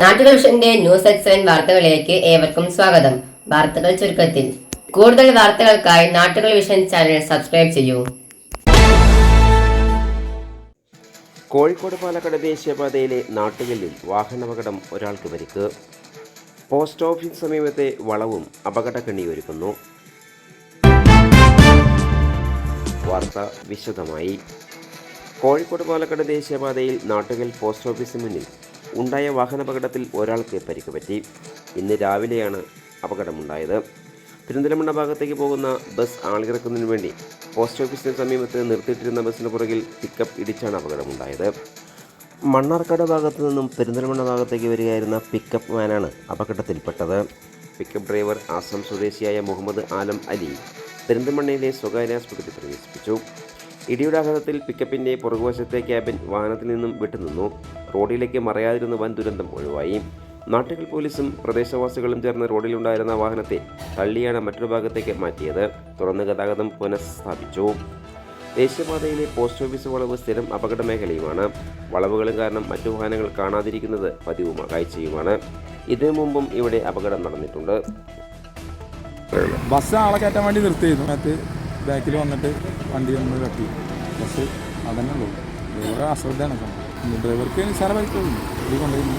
നാട്ടുകൾ വിഷന്റെ news at seven വാർത്തകളിലേക്ക് ഏവർക്കും സ്വാഗതം. വാർത്തകൾ ചുരുക്കത്തിൽ. കൂടുതൽ വാർത്തകൾക്കായി നാട്ടുകൾ വിഷൻ ചാനൽ സബ്സ്ക്രൈബ് ചെയ്യൂ. കോഴിക്കോട് പാലക്കാട് ദേശീയപാതയിലെ നാട്ടുകല്ലിൽ വാഹനാപകടം ഒരാൾക്ക് പരിക്ക്. പോസ്റ്റ് ഓഫീസ് സമീപത്തെ വളവും അപകടക്കണ്ണി ഒരുക്കുന്നു. വാർത്ത വിശദമായി. കോഴിക്കോട് പാലക്കാട് ദേശീയപാതയിൽ നാട്ടുകൽ പോസ്റ്റ് ഓഫീസിന് മുന്നിൽ ഉണ്ടായ വാഹനാപകടത്തിൽ ഒരാൾക്ക് പരിക്ക് പറ്റി ഇന്ന് രാവിലെയാണ് അപകടമുണ്ടായത്. തിരുവനന്തപുരം ഭാഗത്തേക്ക് പോകുന്ന ബസ് ആളിറക്കുന്നതിന് വേണ്ടി പോസ്റ്റ് ഓഫീസിന് സമീപത്ത് നിർത്തിയിട്ടിരുന്ന ബസ്സിന് പുറകിൽ പിക്കപ്പ് ഇടിച്ചാണ് അപകടമുണ്ടായത്. മണ്ണാർക്കാട് ഭാഗത്തു നിന്നും പെരിന്തൽമണ്ണ ഭാഗത്തേക്ക് വരികയായിരുന്ന പിക്കപ്പ് വാനാണ് അപകടത്തിൽപ്പെട്ടത്. പിക്കപ്പ് ഡ്രൈവർ ആസം സ്വദേശിയായ മുഹമ്മദ് ആലം അലി പെരിന്തൽമണ്ണയിലെ സ്വകാര്യ ആശുപത്രിയിൽ പ്രവേശിപ്പിച്ചു. ഇടിയുടെ ആഘാതത്തിൽ പിക്കപ്പിന്റെ പുറകുവശത്തെ ക്യാബിൻ വാഹനത്തിൽ നിന്നും വിട്ടുനിന്നു. റോഡിലേക്ക് മറയാതിരുന്ന വൻ ദുരന്തം ഒഴിവായി. നാട്ടുകൾ പോലീസും പ്രദേശവാസികളും ചേർന്ന് റോഡിലുണ്ടായിരുന്ന വാഹനത്തെ തള്ളിയാണ് മറ്റൊരു ഭാഗത്തേക്ക് മാറ്റിയത്. തുറന്ന് ഗതാഗതം പുനഃസ്ഥാപിച്ചു. ദേശീയപാതയിലെ പോസ്റ്റ് ഓഫീസ് വളവ് സ്ഥിരം അപകട മേഖലയുമാണ്. വളവുകളും കാരണം മറ്റു വാഹനങ്ങൾ കാണാതിരിക്കുന്നത് പതിവുമാണ് കാഴ്ചയുമാണ് ഇതിനു മുമ്പും ഇവിടെ അപകടം നടന്നിട്ടുണ്ട്. ബസ് ആളെ കയറ്റാൻ വേണ്ടി നിർത്തിയിരുന്നു. ബാക്കിൽ വന്നിട്ട് വണ്ടി നമ്മൾ തട്ടി ബസ് അതന്നെ ഉള്ളൂ. ഡ്രൈവർ അശ്രദ്ധയാണ് ഡ്രൈവർക്ക് നിസ്സാര ബൈക്കുള്ളൂ ഇത് കൊണ്ടുപോയി